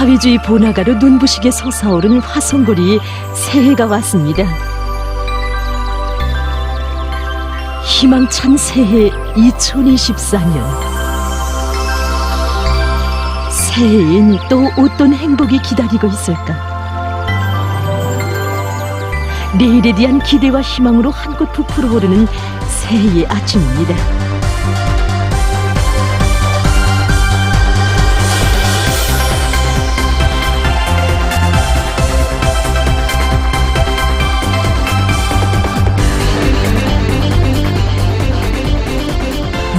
사회주의 번화가로 눈부시게 솟아오른 화성거리에 새해가 왔습니다. 희망찬 새해 2024년. 새해엔 또 어떤 행복이 기다리고 있을까? 내일에 대한 기대와 희망으로 한껏 부풀어 오르는 새해의 아침입니다.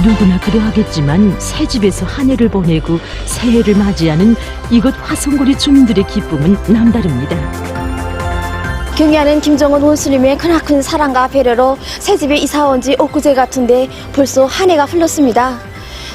누구나 그러하겠지만 새 집에서 한 해를 보내고 새해를 맞이하는 이곳 화성고리 주민들의 기쁨은 남다릅니다. 경의하는 김정은 원수님의 크나큰 사랑과 배려로 새 집에 이사 온 지 엊그제 같은데 벌써 한 해가 흘렀습니다.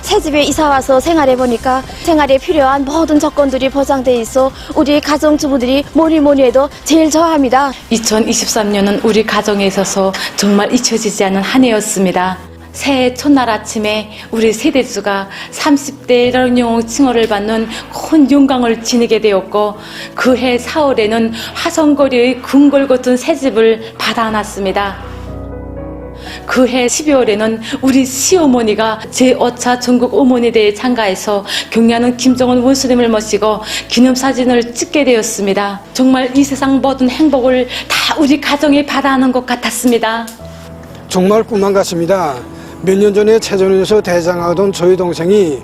새 집에 이사 와서 생활해 보니까 생활에 필요한 모든 조건들이 보장돼 있어 우리 가정주부들이 뭐니 뭐니 해도 제일 좋아합니다. 2023년은 우리 가정에 있어서 정말 잊혀지지 않은 한 해였습니다. 새해 첫날 아침에 우리 세대수가 30대 런용 칭호를 받는 큰 영광을 지니게 되었고 그해 4월에는 화성거리의 궁궐 같은 새집을 받아놨습니다. 그해 12월에는 우리 시어머니가 제5차 전국 어머니대회 참가해서 경례하는 김정은 원수님을 모시고 기념사진을 찍게 되었습니다. 정말 이 세상 모든 행복을 다 우리 가정에 받아하는 것 같았습니다. 정말 꿈만 같습니다. 몇 년 전에 체전에서 대장하던 저희 동생이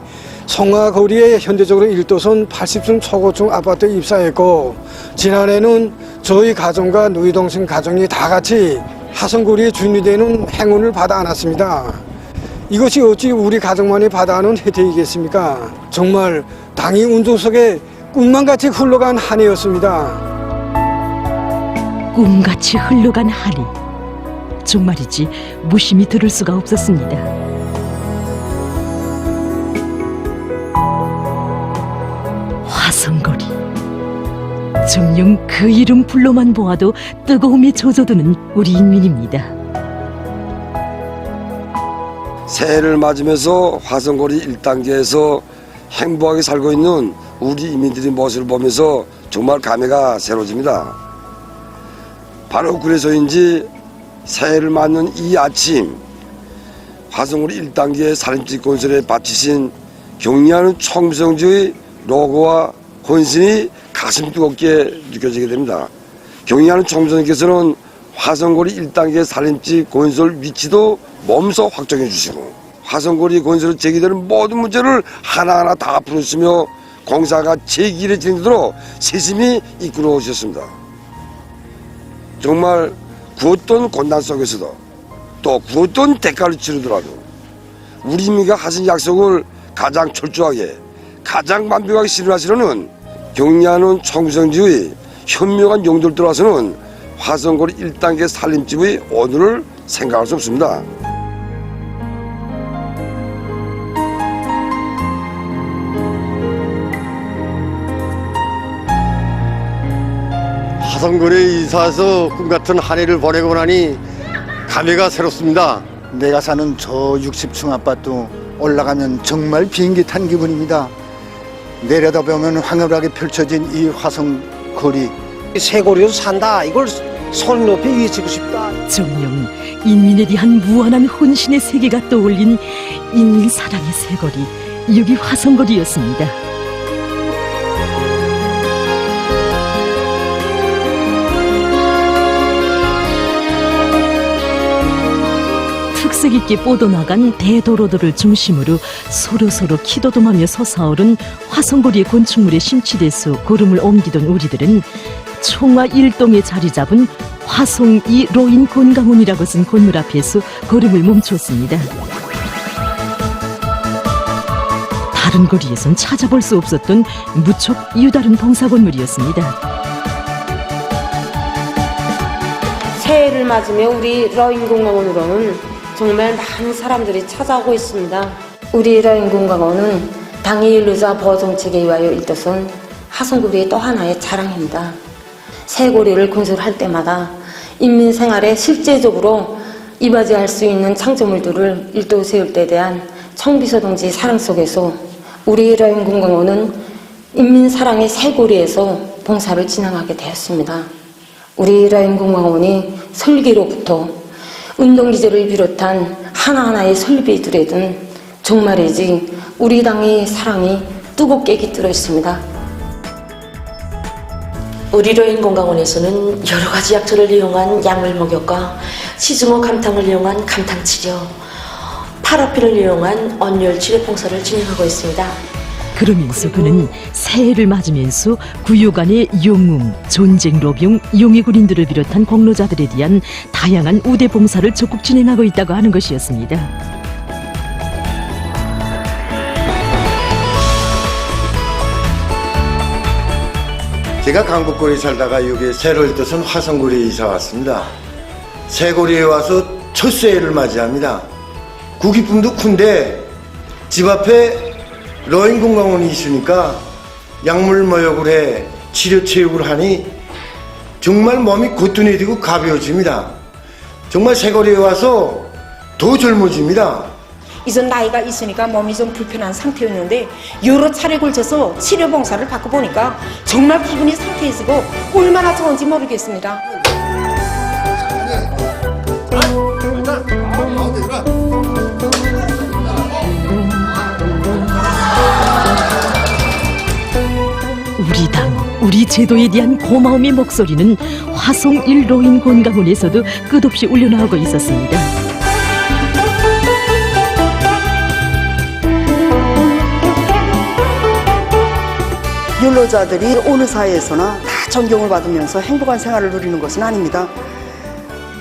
성화거리에 현대적으로 1도선 80층 초고층 아파트에 입사했고 지난해는 저희 가정과 누이 동생 가정이 다 같이 하성거리에 주인이 되는 행운을 받아 안았습니다. 이것이 어찌 우리 가정만이 받아하는 혜택이겠습니까? 정말 당이 운동 속에 꿈만 같이 흘러간 한 해였습니다. 꿈같이 흘러간 하리. 정말이지 무심히 들을 수가 없었습니다. 화성거리. 정녕 그 이름 불러만 보아도 뜨거움이 젖어드는 우리 인민입니다. 새해를 맞으면서 화성거리 1단계에서 행복하게 살고 있는 우리 이민들의 모습을 보면서 정말 감회가 새로워집니다. 바로 그래서인지 새해를 맞는 이 아침 화성거리 1단계 살림집 건설에 바치신 경리하는 총성주의 로고와 헌신이 가슴 뜨겁게 느껴지게 됩니다. 경리하는 총무장님께서는 화성거리 1단계 살림집 건설 위치도 몸소 확정해 주시고 화성거리 건설에 제기되는 모든 문제를 하나하나 다 풀으시며 공사가 제기를 진행되도록 세심히 이끌어 오셨습니다. 정말 구었던 고난 속에서도 또 구었던 대가를 치르더라도 우리 민가 하신 약속을 가장 철저하게 가장 완벽하게 실현하시려는 경리하는 총성지의 현명한 따라서는 화성거리 1단계 살림집의 오늘을 생각할 수 없습니다. 화성거리에 이사해서 꿈같은 한 해를 보내고 나니 감회가 새롭습니다. 내가 사는 저 60층 아파트 올라가면 정말 비행기 탄 기분입니다. 내려다보면 황홀하게 펼쳐진 이 화성 거리. 새고리에서 산다. 이걸 손 높이 외치고 싶다. 정녕 인민에 대한 무한한 헌신의 세계가 떠올린 인민 사랑의 새거리 여기 화성거리였습니다. 특색 있게 뻗어나간 대도로들을 중심으로 서로서로 키도듬하며 솟아오른 화성거리의 건축물에 심취돼서 걸음을 옮기던 우리들은 총화 일동에 자리 잡은 화성 이 로인 건강원이라고 쓴 건물 앞에서 걸음을 멈췄습니다. 다른 거리에선 찾아볼 수 없었던 무척 유다른 봉사 건물이었습니다. 새해를 맞으며 우리 러인공원으로는 정말 많은 사람들이 찾아오고 있습니다. 우리 러인공원은 당일 루자 보정책에 의하여 일도선 하성구리의 또 하나의 자랑입니다. 새고리를 건설할 때마다 인민 생활에 실제적으로 이바지할 수 있는 창조물들을 일도 세울 때 대한 청비서 동지 사랑 속에서 우리 러인공원은 인민 사랑의 새고리에서 봉사를 진행하게 되었습니다. 우리 라인공화원이 설계로부터 운동기제를 비롯한 하나하나의 설비들에든 정말이지 우리 당의 사랑이 뜨겁게 깃들어 있습니다. 우리 로인 건강원에서는 여러 가지 약초를 이용한 약물 목욕과 시중어 감탕을 이용한 감탕 치료, 파라핀을 이용한 언열 치료 봉사를 진행하고 있습니다. 그러면서 그는 새해를 맞으면서 구요간의 용웅, 존쟁로병, 용의군인들을 비롯한 공로자들에 대한 다양한 우대 봉사를 적극 진행하고 있다고 하는 것이었습니다. 제가 강북거리 살다가 여기 새로 떠선 화성거리에 이사 왔습니다. 새거리에 와서 첫 새해를 맞이합니다. 구기품도 큰데 집 앞에 러인공강원이 있으니까 약물 모욕을 해 치료 체육을 하니 정말 몸이 고tun해지고 가벼워집니다. 정말 새거리에 와서 더 젊어집니다. 이전 나이가 있으니까 몸이 좀 불편한 상태였는데 여러 차례 걸쳐서 치료 봉사를 받고 보니까 정말 기분이 상쾌해지고 얼마나 좋은지 모르겠습니다. 우리 제도에 대한 고마움의 목소리는 화성 1로인 건강원에서도 끝없이 울려나오고 있었습니다. 율로자들이 어느 사회에서나 다 존경을 받으면서 행복한 생활을 누리는 것은 아닙니다.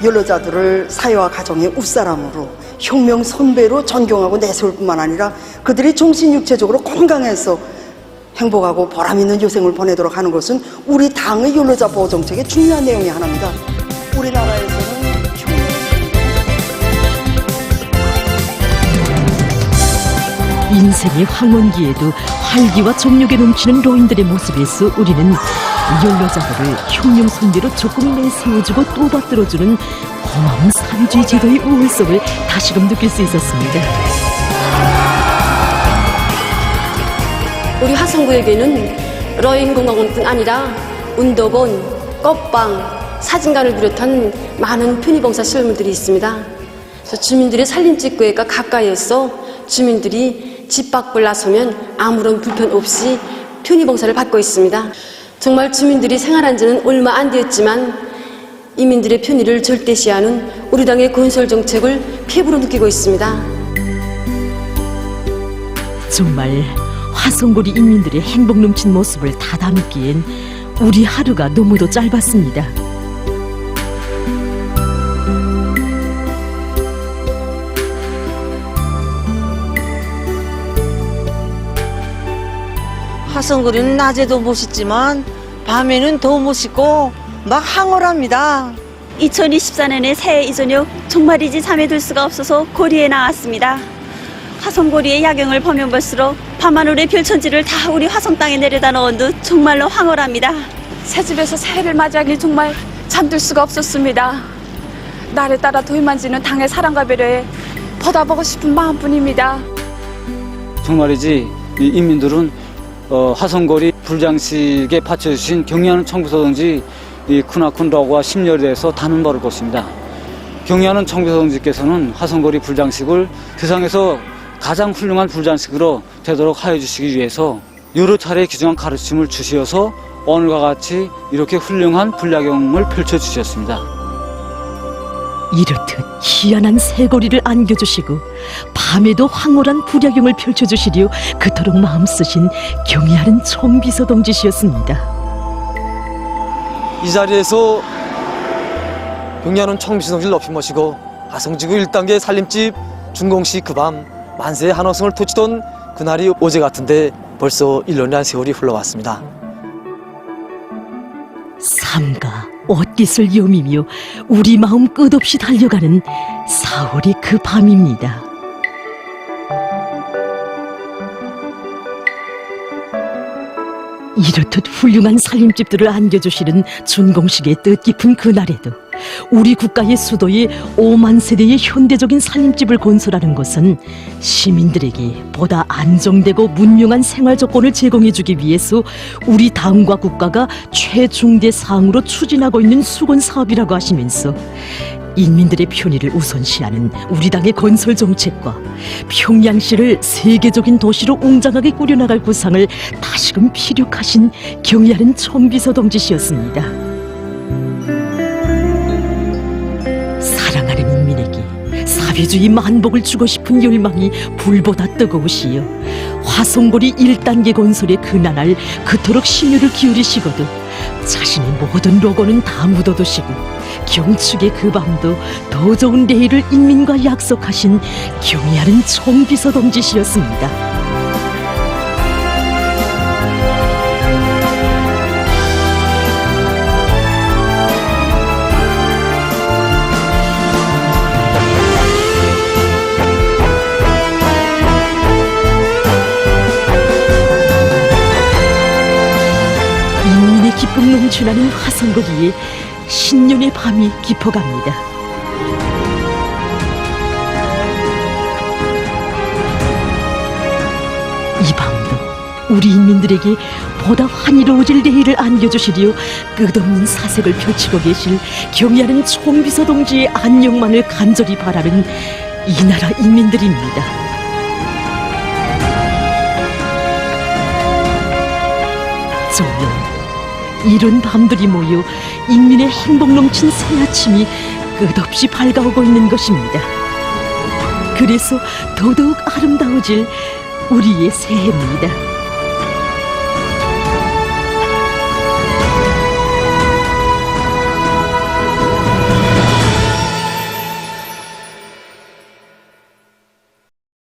율로자들을 사회와 가정의 웃사람으로 혁명 선배로 존경하고 내세울 뿐만 아니라 그들이 정신 육체적으로 건강해서 행복하고 보람 있는 여생을 보내도록 하는 것은 우리 당의 율로자 보호 정책의 중요한 내용이 하나입니다. 우리나라에서는 인생의 황혼기에도 활기와 정력에 넘치는 로인들의 모습에서 우리는 연로자들을 혁명 선대로 조금 내세워주고 또 받들어주는 고마운 사회주의 제도의 우월성을 다시금 느낄 수 있었습니다. 우리 화성구에게는 러인공강원뿐 아니라 운동원, 꽃방, 사진관을 비롯한 많은 편의봉사 시설물들이 있습니다. 그래서 주민들의 살림집구에가 가까이에서 주민들이 집 밖을 나서면 아무런 불편 없이 편의봉사를 받고 있습니다. 정말 주민들이 생활한 지는 얼마 안 되었지만 이민들의 편의를 절대시하는 우리 당의 건설 정책을 피부로 느끼고 있습니다. 정말 화성고리 인민들의 행복 넘친 모습을 다 담기엔 우리 하루가 너무도 짧았습니다. 화성거리는 낮에도 멋있지만 밤에는 더 멋있고 막 황홀합니다. 2024년의 새해 이저녁 정말이지 잠에 들 수가 없어서 고리에 나왔습니다. 화성고리의 야경을 보면 볼수록 밤하늘의 별천지를 다 우리 화성 땅에 내려다 넣은 듯 정말로 황홀합니다. 새 집에서 새해를 맞이하길 정말 잠들 수가 없었습니다. 날에 따라 도일만지는 당의 사랑과 배려에 받아보고 싶은 마음뿐입니다. 정말이지 이 인민들은 어, 화성거리 불장식에 바쳐주신 경의하는 청부서동지 이 크나큰 러과 심려에 대해서 다는 바를 것입니다. 경의하는 청부서동지께서는 화성거리 불장식을 세상에서 가장 훌륭한 불장식으로 되도록 하여 주시기 위해서 여러 차례 귀중한 가르침을 주시어서 오늘과 같이 이렇게 훌륭한 불야경을 펼쳐 주셨습니다. 이렇듯 희한한 새고리를 안겨주시고 밤에도 황홀한 불야경을 펼쳐주시려 그토록 마음 쓰신 경의하는 총비서 동지시였습니다. 이 자리에서 경리하는 청비수동지를 높이 모시고 하성지구 1단계 살림집 준공시 그 밤 만세의 한호성을 토치던 그날이 어제 같은데 벌써 1년이란 세월이 흘러왔습니다. 삼가 옷깃을 여미며 우리 마음 끝없이 달려가는 4월의 그 밤입니다. 이렇듯 훌륭한 살림집들을 안겨주시는 준공식의 뜻깊은 그날에도 우리 국가의 수도에 5만 세대의 현대적인 살림집을 건설하는 것은 시민들에게 보다 안정되고 문명한 생활 조건을 제공해주기 위해서 우리 당과 국가가 최중대 사항으로 추진하고 있는 수건 사업이라고 하시면서 인민들의 편의를 우선시하는 우리 당의 건설 정책과 평양시를 세계적인 도시로 웅장하게 꾸려나갈 구상을 다시금 피력하신 경의하는 총비서 동지시였습니다. 사회주의 만복을 주고 싶은 열망이 불보다 뜨거우시여 화성고리 1단계 건설에 근한할 그토록 심혈을 기울이시거든 자신의 모든 로고는 다 묻어두시고 경축의 그 밤도 더 좋은 내일을 인민과 약속하신 경의하는 총비서 동지시였습니다. 넘쳐나는 화성거리에 신년의 밤이 깊어갑니다. 이 밤도 우리 인민들에게 보다 환희로워질 내일을 안겨주시리요 끝없는 사색을 펼치고 계실 경의하는 총비서 동지의 안녕만을 간절히 바라는 이 나라 인민들입니다. 이른 밤들이 모여 인민의 행복 넘친 새아침이 끝없이 밝아오고 있는 것입니다. 그래서 더더욱 아름다워질 우리의 새해입니다.